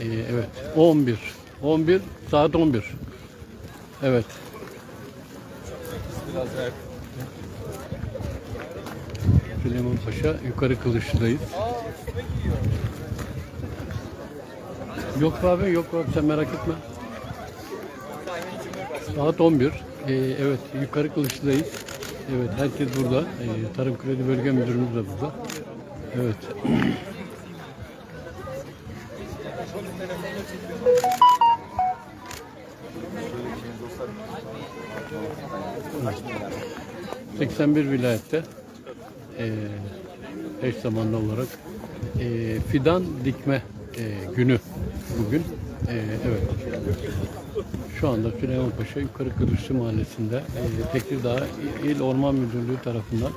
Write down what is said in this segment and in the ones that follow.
Ee, evet 11. 11 saat 11. Evet. Biraz. Süleyman Paşa yukarı kılıçlıdayız. Yok abi yok abi sen merak etme. Saat 11. Ee, evet yukarı kılıçlıdayız. Evet herkes burada. Ee, Tarım Kredi Bölge Müdürümüz de burada. Evet. ...81 vilayette eee eş zamanlı olarak eee, fidan dikme eee, günü bugün. Eee, evet. Şu anda Süleymanpaşa Yukarı Kılıçlı Mahallesi'nde eee Tekirdağ İl Orman Müdürlüğü tarafından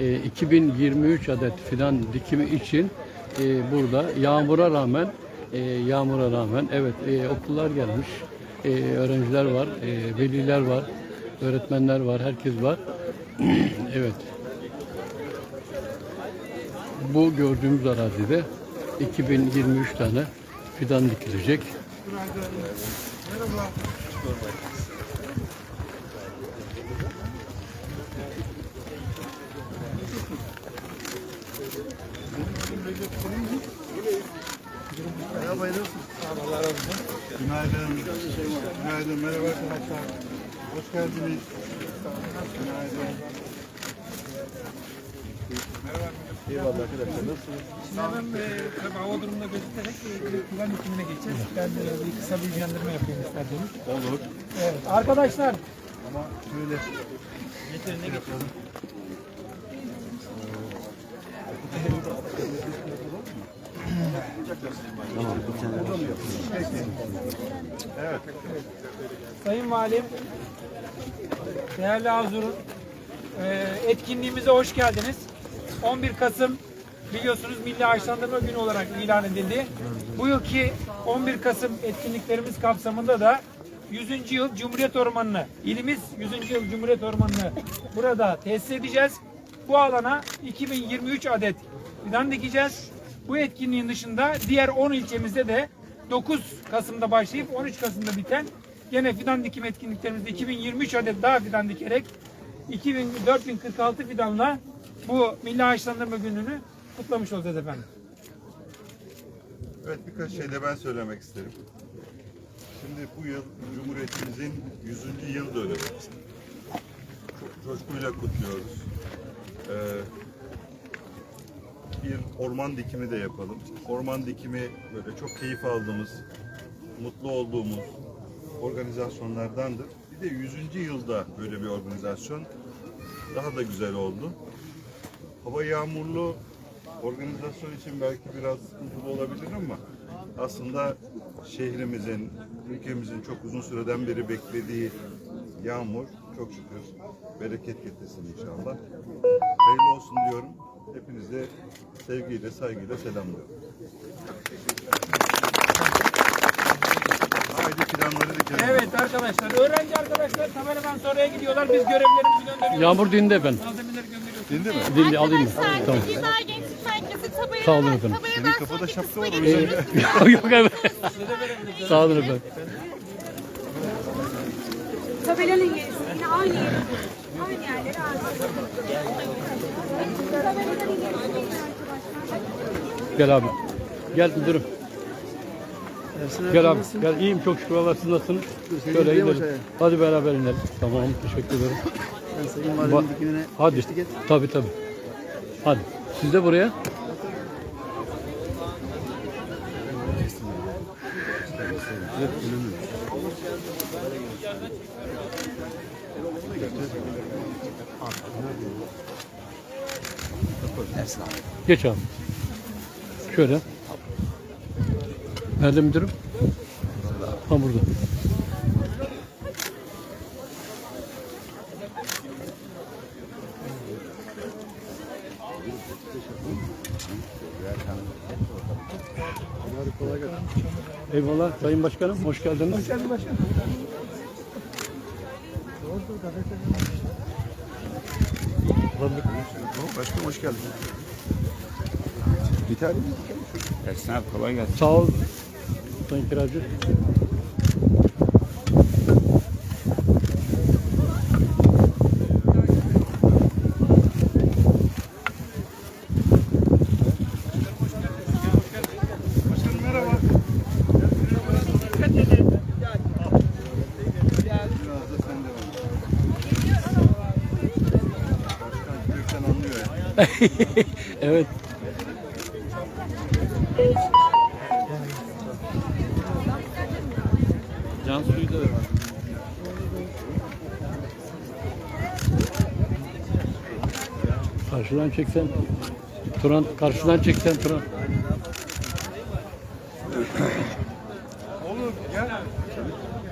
eee, 2023 adet fidan dikimi için eee, burada yağmura rağmen eee, yağmura rağmen evet eee, okullar gelmiş, eee, öğrenciler var, eee, veliler var, öğretmenler var, herkes var. Evet. Bu gördüğümüz arazide 2023 tane fidan dikilecek. Günaydın. Günaydın. Merhaba arkadaşlar. Hoş geldiniz. Eyvallah arkadaşlar. Nasılsınız? Şimdi hemen e, tabii hava durumuna gözeterek e, bir hükmüne geçeceğiz. Ben de bir kısa bilgilendirme yapayım isterseniz. Olur. Evet. Arkadaşlar Ama şöyle Sayın Valim, değerli Hazurun, e, etkinliğimize hoş geldiniz. 11 Kasım biliyorsunuz Milli Ağaçlandırma Günü olarak ilan edildi. Bu yılki 11 Kasım etkinliklerimiz kapsamında da 100. yıl Cumhuriyet Ormanı'nı, ilimiz 100. yıl Cumhuriyet Ormanı'nı burada tesis edeceğiz. Bu alana 2023 adet fidan dikeceğiz. Bu etkinliğin dışında diğer 10 ilçemizde de 9 Kasım'da başlayıp 13 Kasım'da biten Yine fidan dikim etkinliklerimizde 2023 adet daha fidan dikerek 2000, 4046 fidanla bu Milli Ağaçlandırma Günü'nü kutlamış olacağız efendim. evet birkaç şey de ben söylemek isterim. Şimdi bu yıl Cumhuriyetimizin 100. yıl dönümü. Çok coşkuyla kutluyoruz. Ee, bir orman dikimi de yapalım. Orman dikimi böyle çok keyif aldığımız, mutlu olduğumuz organizasyonlardandır. Bir de 100. yılda böyle bir organizasyon daha da güzel oldu. Hava yağmurlu organizasyon için belki biraz sıkıntılı olabilir ama aslında şehrimizin, ülkemizin çok uzun süreden beri beklediği yağmur çok şükür bereket getirsin inşallah. Hayırlı olsun diyorum. Hepinize sevgiyle, saygıyla selamlıyorum. Haydi planları dikelim. Evet arkadaşlar, öğrenci arkadaşlar tabeladan sonraya gidiyorlar. Biz görevlerimizi gönderiyoruz. Yağmur dindi efendim. Malzemeleri gönderiyoruz. Dindi mi? Dindi alayım mı? Arkadaşlar, Tamam. Tekirdağ Gençlik Merkezi Sağ olun efendim. Senin kafada şapka var, o geçiyoruz. Yok evet. Sağ olun efendim. Tabelanın gerisi yine aynı yere. Aynı yerlere aynı. Gel abi. Gel müdürüm. Gel abi. Gel iyiyim çok şükür Allah siz nasılsınız? Şöyle gidelim. Hadi beraber inelim. Tamam teşekkür ederim. Sayın Ba- Valim dikimine Hadi. Tabii tabii. Hadi. Siz de buraya. Geç abi. Şöyle. Nerede müdürüm? Ha burada. Eyvallah Sayın Başkanım hoş geldiniz. Hoş geldin başkanım. Başkanım hoş geldin. Bir tane Ersin abi kolay gelsin. Sağ ol. Sayın Kiracı. Başkanım merhaba. Biraz da sen de var. Başkan Gökhan anlıyor ya. Evet. Can suyu da var. Karşıdan çeksen Turan karşıdan çeksen Turan. Olur gel.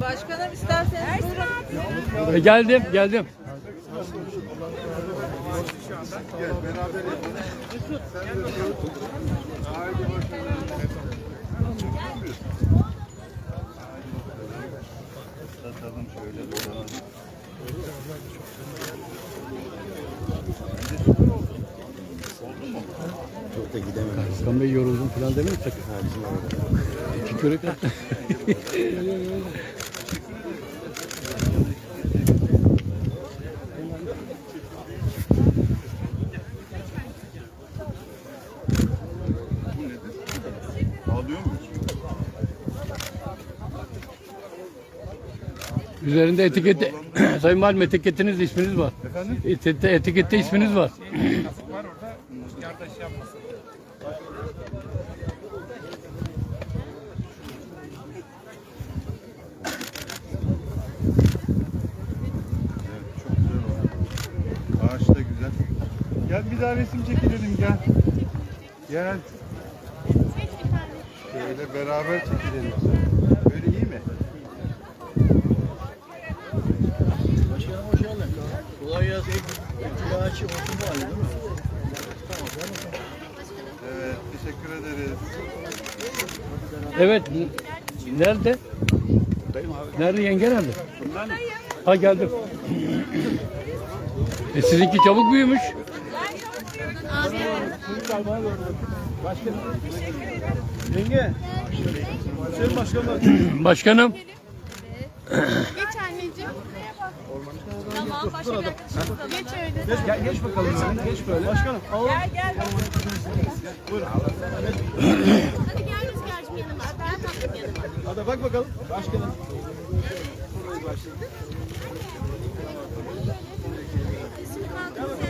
Başkanım isterseniz buyurun. E, geldim, geldim. Gel beraber yapalım. Sen de dur. Haydi bakalım. Satalım şöyle mu? Çok da gidemedim. Hakan Bey yoruldum falan demiyor sakın. Ha, bizim orada. İki körek at. Üzerinde etiketi, Sayın Valim etiketiniz isminiz var. Efendim? Etikette, etikette isminiz var. Kasık var orada. Yardaş yapmasın. Evet, çok güzel oldu. Ağaç da güzel. Gel bir daha resim çekilelim gel. Gel. Şöyle beraber çekilelim. Böyle iyi mi? Başkanım hoş geldin. Kolay gelsin. Kiraçı olsun bu halde değil mi? Evet, teşekkür ederiz. Evet. Nerede? Nerede yenge nerede? Ha geldim. E sizinki çabuk büyümüş. Yenge. Hüseyin Başkanım. Başkanım. Geç. Tamam başka Geç öyle. Gel, geç bakalım. Geç böyle. Başkanım. Al. Gel gel. Hadi gel Rüzgar'cığım yanıma. Ben tatlım yanıma. Hadi bak bakalım. Başkanım. Şimdi kalkın sen. Hadi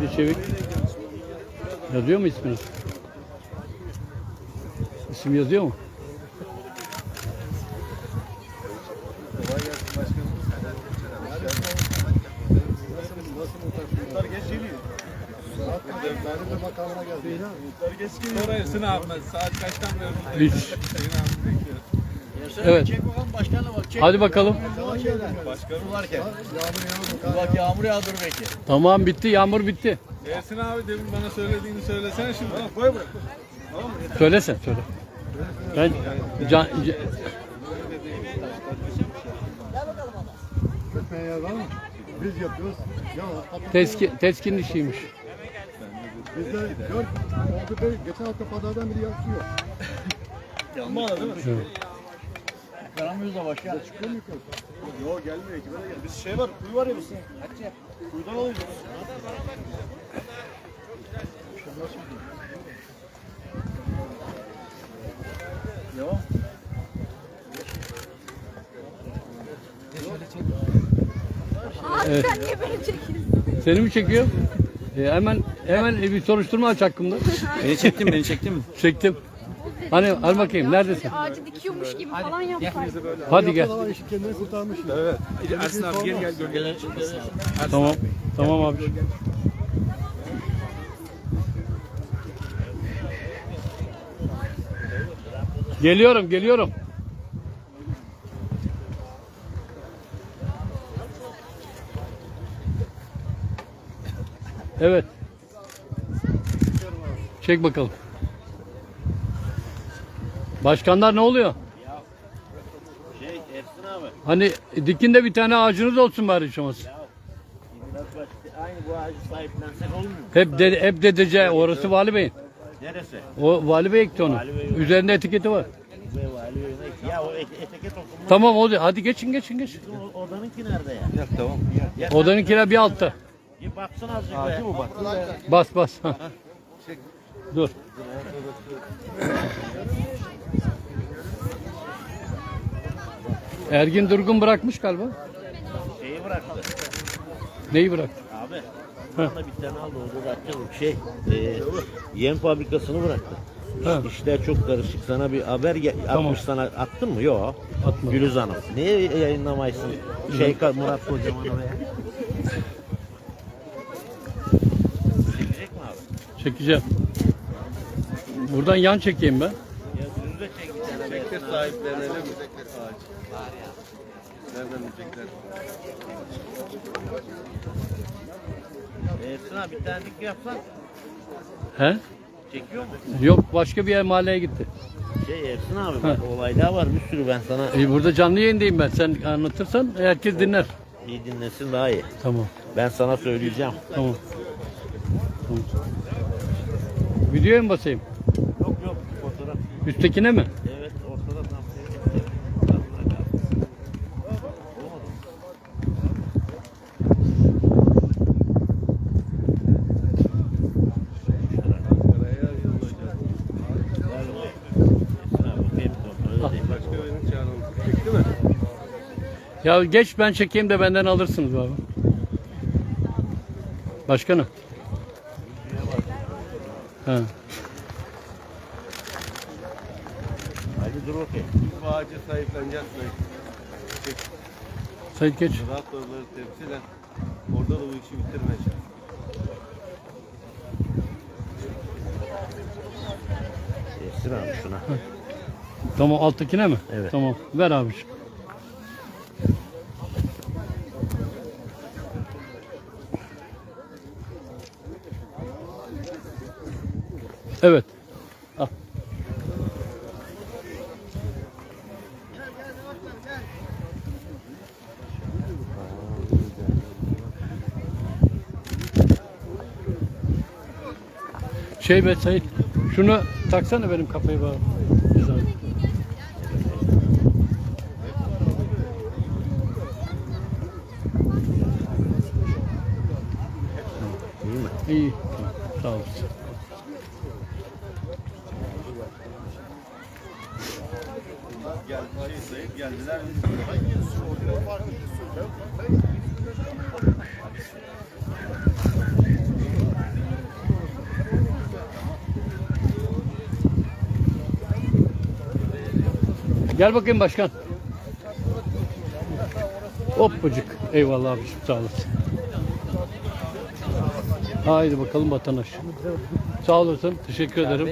Haydi Çevik. Yazıyor mu isminiz? İsim yazıyor mu? Saat kaçtan beri bekliyoruz. Evet. Çek bakalım Başkanım varken. Yağmur yağmur. Bak yağmur yağdır belki. Tamam bitti. Yağmur bitti. Ersin abi demin bana söylediğini söylesene şimdi. Koy bırak. Söyle sen söyle. Ben can, ca- Ya var mı? Biz yapıyoruz. Ya teski, teskin işiymiş. bizde dört oldu. Geçen hafta pazardan biri yakıyor. Yanma değil mi? Evet. Karamıyoruz da başkan. Çıkıyor mu yukarı? Yok gelmiyor ki. Böyle gel. Biz şey var, kuyu var ya biz. Kuyudan alıyoruz. Devam. Abi sen niye böyle çekiyorsun? Seni mi çekiyor? E, hemen hemen bir soruşturma aç hakkımda. Beni çektin beni çektin mi? Çektim. Hani al bakayım neredesin? Ağacı dikiyormuş gibi falan yapar. Hadi gel. Kendini kurtarmış. Evet. Ersin abi gel gel gölgeler çıkmasın. Tamam. Tamam abi. Geliyorum, geliyorum. Evet. Çek bakalım. Başkanlar ne oluyor? Şey Ersin abi. Hani dikinde bir tane ağacınız olsun bari hiç olmazsa. Biraz baş, aynı bu ağacı sahiplensek olmuyor mu? Hep de, hep dedece orası Vali Bey'in. Neresi? O Vali Bey ekti onu. Vali Bey- Üzerinde etiketi var. Ya o et- etiket okunmuş. Tamam o hadi geçin geçin geçin. Odanınki nerede ya? Ya tamam. Ya Odanınkiler bir altta. Bir baksana azıcık Ağacı mı bak? Bas bas. Dur. Ergin Durgun bırakmış galiba. Şeyi bıraktı. Neyi bıraktı? Abi. Bana bir tane aldı orada da açalım. Şey, e, yem fabrikasını bıraktı. Ha. İşler çok karışık. Sana bir haber Tamam. atmış sana. Attın mı? Yok. Atmadım. Gülüz Hanım. Niye yayınlamaysın? Şey Murat Kocaman oraya. Çekecek mi abi? Çekeceğim. Buradan yan çekeyim ben. Ya Gülüz de çek bir tane. Bekle sahiplerine ne ağaç? Nereden bilecekler? Ersin abi bir tane dik yapsan He? çekiyor mu? Yok başka bir yer mahalleye gitti. Şey Ersin abi bak olaylar var bir sürü ben sana E, burada canlı yayındayım ben. Sen anlatırsan herkes dinler. iyi dinlesin daha iyi. Tamam. Ben sana söyleyeceğim. Tamam. tamam. Videoya mı basayım? Yok yok fotoğraf. Üsttekine mi? Ya geç ben çekeyim de benden alırsınız abi. Başkanım. Ha. Hadi dur bakayım. Bu ağacı sahipleneceğiz. Sayın geç. Raptorları temsilen orada da bu işi bitirmeyeceğiz. Ersin abi şuna. Tamam alttakine mi? Evet. Tamam. Ver abi. Evet. Şey be Sayın, şunu taksana benim kafayı bana. Bir zahmet. İyi mi? İyi. Tamam, Sağ olasın. Gel, şey sayıp geldiler. Gel bakayım başkan. Hoppacık. Eyvallah abi sağ olasın. Haydi bakalım vatandaş. Sağ olasın. Teşekkür ederim.